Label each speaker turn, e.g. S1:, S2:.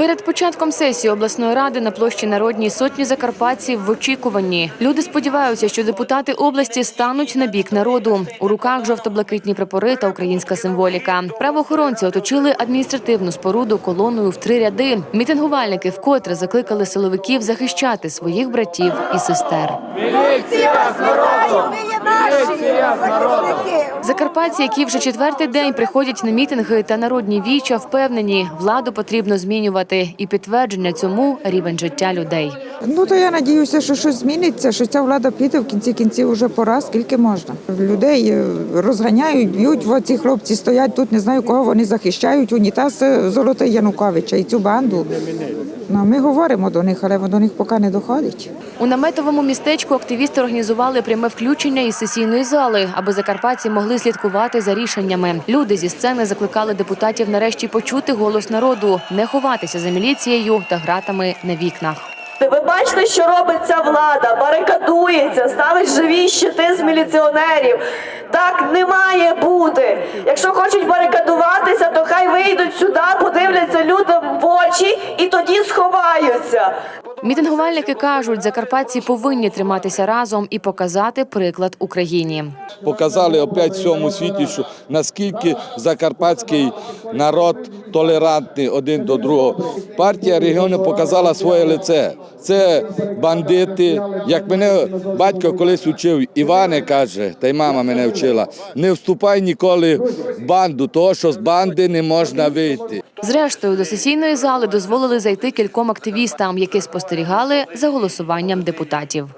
S1: Перед початком сесії обласної ради на площі Народній сотні закарпатців в очікуванні. Люди сподіваються, що депутати області стануть на бік народу. У руках жовто-блакитні прапори та українська символіка. Правоохоронці оточили адміністративну споруду колоною в три ряди. Мітингувальники вкотре закликали силовиків захищати своїх братів і сестер.
S2: Є наші захисники.
S1: Закарпатці, які вже четвертий день приходять на мітинги та народні віча, впевнені, владу потрібно змінювати, і підтвердження цьому рівень життя людей.
S3: Ну то я надіюся, що щось зміниться, що ця влада піде в кінці кінців уже пора, скільки можна. Людей е, розганяють, б'ють. Ці хлопці стоять тут, не знаю кого вони захищають. Унітаз е, золотий Януковича і цю банду. Ну, ми говоримо до них, але до них поки не доходить.
S1: У наметовому містечку активісти організували пряме включення із сесійної зали, аби закарпатці могли слідкувати за рішеннями. Люди зі сцени закликали депутатів нарешті почути голос народу, не ховатися за міліцією та гратами на вікнах.
S4: Ви бачите, що робить ця влада? Барикадується, ставить живі щити з міліціонерів. Так не має бути. Якщо хочуть барикадуватися, то хай вийдуть сюди, подивляться людям в очі сховаються.
S1: Мітингувальники кажуть, закарпатці повинні триматися разом і показати приклад Україні.
S5: показали опять всьому світі, що наскільки закарпатський народ толерантний один до другого. Партія регіону показала своє лице. Це бандити. Як мене батько колись учив, Іване каже, та й мама мене вчила: не вступай ніколи в банду, того що з банди не можна вийти.
S1: Зрештою, до сесійної зали дозволили зайти кільком активістам, які спостерігали за голосуванням депутатів.